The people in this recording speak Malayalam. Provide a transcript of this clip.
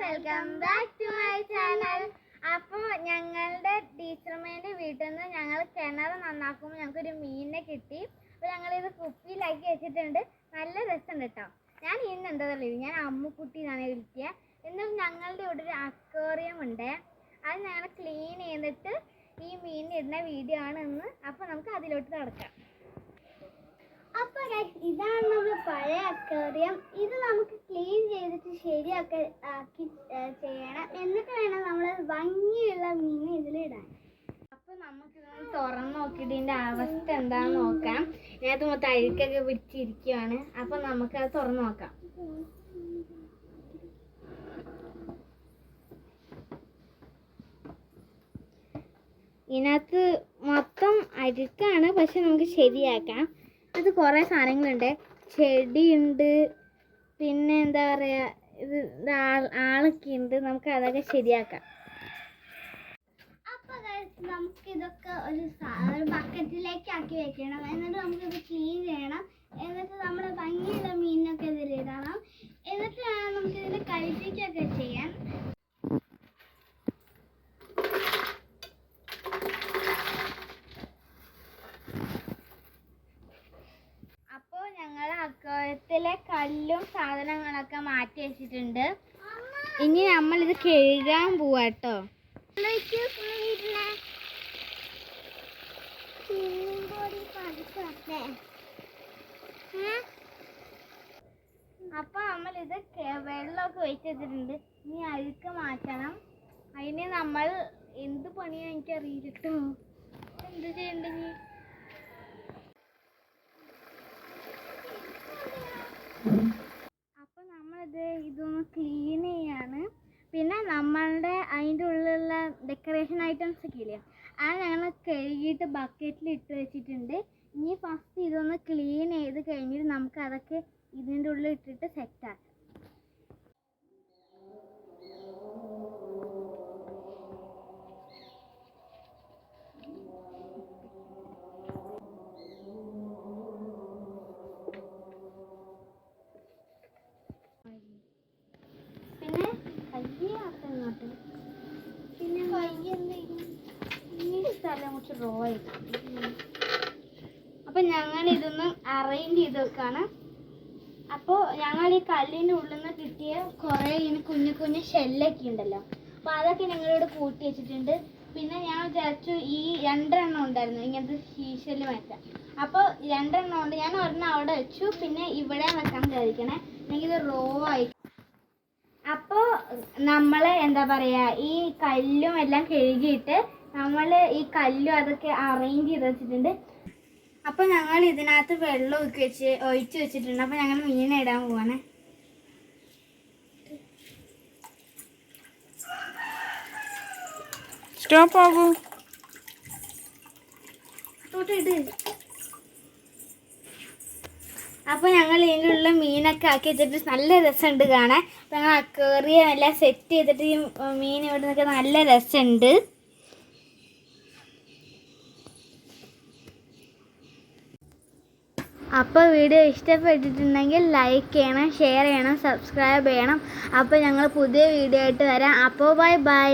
Welcome back to my channel അപ്പോൾ ഞങ്ങളുടെ ടീച്ചർമാരുടെ വീട്ടിൽ നിന്ന് ഞങ്ങൾ കിണർ നന്നാക്കുമ്പോൾ ഞങ്ങൾക്കൊരു മീനിനെ കിട്ടി. അപ്പോൾ ഞങ്ങളിത് കുപ്പിയിലാക്കി വെച്ചിട്ടുണ്ട്. നല്ല രസമുണ്ട് കേട്ടോ. ഞാൻ ഇന്ന് എന്താ പറയുക ഞാൻ അമ്മുക്കുട്ടി എന്നാണ് വിളിക്കുക. എന്നും ഞങ്ങളുടെ ഇവിടെ ഒരു അക്വേറിയം ഉണ്ട്. അത് ഞങ്ങൾ ക്ലീൻ ചെയ്തിട്ട് ഈ മീനിന് ഇടുന്ന വീഡിയോ ആണ് ഇന്ന്. അപ്പോൾ നമുക്ക് അതിലോട്ട് നടക്കാം. അപ്പൊ ഇതാണ് നമ്മുടെ പഴയ അക്വേറിയം ഇത് നമുക്ക് ക്ലീൻ ചെയ്തിട്ട് ശരിയാക്കി ആക്കി ചെയ്യണം. എന്നിട്ട് വേണം നമ്മൾ ഭംഗിയുള്ള മീൻ ഇതിലിടാൻ അപ്പൊ നമുക്ക് തുറന്ന് നോക്കിയിട്ട് ഇതിന്റെ അവസ്ഥ എന്താണെന്ന് നോക്കാം. ഇതിനകത്ത് മൊത്തം അഴുക്കൊക്കെ പിടിച്ചിരിക്കുവാണ്. അപ്പൊ നമുക്ക് അത് തുറന്ന് നോക്കാം. ഇതിനകത്ത് മൊത്തം അഴുക്കാണ് പക്ഷെ നമുക്ക് ശരിയാക്കാം. അത് കുറേ സാധനങ്ങളുണ്ട്. ചെടിയുണ്ട്. പിന്നെ എന്താ പറയുക ഇത് ഇത് ആളൊക്കെ ഉണ്ട്. നമുക്ക് അതൊക്കെ ശരിയാക്കാം. നമുക്കിതൊക്കെ ഒരു ബക്കറ്റിലേക്ക് ആക്കി വെക്കണം. എന്നിട്ട് നമുക്കിത് ഇത് ക്ലീൻ ചെയ്യണം എന്നിട്ട് നമ്മൾ ഭംഗിയുള്ള മീനൊക്കെ ഇതിലിടണം എന്നിട്ട് വേണം നമുക്ക് ഇതിൽ കഴിപ്പിക്കുകയൊക്കെ ചെയ്യാൻ അപ്പോൾ ഞങ്ങൾ അക്കോയത്തിലെ കല്ലും സാധനങ്ങളൊക്കെ മാറ്റി വെച്ചിട്ടുണ്ട്. ഇനി നമ്മൾ ഇത് കഴുകാൻ പോവാട്ടോ അപ്പൊ നമ്മൾ ഇത് വെള്ളമൊക്കെ വെച്ചിട്ടുണ്ട്. ഇനി അഴുക്ക് മാറ്റണം. അതിന് നമ്മൾ എന്ത് പണിയാ എനിക്ക് അറിയില്ല കേട്ടോ എന്ത് ചെയ്യണ്ടേ അപ്പോൾ നമ്മളിത് ഇതൊന്ന് ക്ലീൻ ചെയ്യാണ്. പിന്നെ നമ്മളുടെ അതിന്റെ ഉള്ളിലുള്ള ഡെക്കറേഷൻ ഐറ്റംസ് ഒക്കെ ഇല്ലേ അത് ഞങ്ങൾ കഴുകിയിട്ട് ബക്കറ്റിൽ ഇട്ട് വെച്ചിട്ടുണ്ട്. ഇനി ഫസ്റ്റ് ഇതൊന്ന് ക്ലീൻ ചെയ്ത് കഴിഞ്ഞിട്ട് നമുക്ക് അതൊക്കെ ഇതിന്റെ ഉള്ളിൽ ഇട്ടിട്ട് സെറ്റാക്കാം പിന്നെ കയ്യേ അങ്ങോട്ട് പിന്നെ? ഈ സ്ഥലം കുറച്ച് റോ ആയിട്ട് അപ്പൊ ഞങ്ങൾ ഇതൊന്ന് അറേഞ്ച് ചെയ്ത് വെക്കാണ്. അപ്പോൾ ഞങ്ങൾ ഈ കല്ലിന്റെ ഉള്ളിൽ നിന്ന് കിട്ടിയ കുറേ ഇങ്ങനെ കുഞ്ഞു കുഞ്ഞു ഷെല്ലൊക്കെ ഉണ്ടല്ലോ. അപ്പോൾ അതൊക്കെ ഞങ്ങളോട് കൂട്ടി വെച്ചിട്ടുണ്ട്. പിന്നെ ഞാൻ വിചാരിച്ചു ഈ രണ്ടെണ്ണം ഉണ്ടായിരുന്നു. ഇങ്ങനത്തെ ശീശൽ മാറ്റാം അപ്പോൾ രണ്ടെണ്ണം ഉണ്ട്. ഞാൻ ഒരെണ്ണം അവിടെ വെച്ചു. പിന്നെ ഇവിടെ വെക്കാൻ വിചാരിക്കണേ. എനിക്കിത് റോ ആയി അപ്പോൾ നമ്മൾ എന്താ പറയുക ഈ കല്ലും എല്ലാം കഴുകിയിട്ട് നമ്മൾ ഈ കല്ലും അതൊക്കെ അറേഞ്ച് ചെയ്ത് വെച്ചിട്ടുണ്ട്. അപ്പോൾ ഞങ്ങൾ ഇതിനകത്ത് വെള്ളം ഒക്കെ വെച്ച് ഒഴിച്ച് വെച്ചിട്ടുണ്ട്. അപ്പോൾ ഞങ്ങൾ മീൻ ഇടാൻ പോവാണ്. സ്റ്റോപ്പ് ആകൂ അപ്പോൾ ഞങ്ങൾ ഇതിന്റെ ഉള്ള മീനൊക്കെ ആക്കി വെച്ചിട്ട് നല്ല രസമുണ്ട് കാണാൻ. അപ്പോൾ ഞങ്ങൾ അക്വേറിയം എല്ലാം സെറ്റ് ചെയ്തിട്ട് ഈ മീൻ ഇവിടെ നിന്നൊക്കെ നല്ല രസമുണ്ട്. അപ്പോൾ വീഡിയോ ഇഷ്ടപ്പെട്ടിട്ടുണ്ടെങ്കിൽ ലൈക്ക് ചെയ്യണം ഷെയർ ചെയ്യണം സബ്സ്ക്രൈബ് ചെയ്യണം. അപ്പോൾ ഞങ്ങൾ പുതിയ വീഡിയോ ആയിട്ട് വരാം. അപ്പോൾ ബൈ ബൈ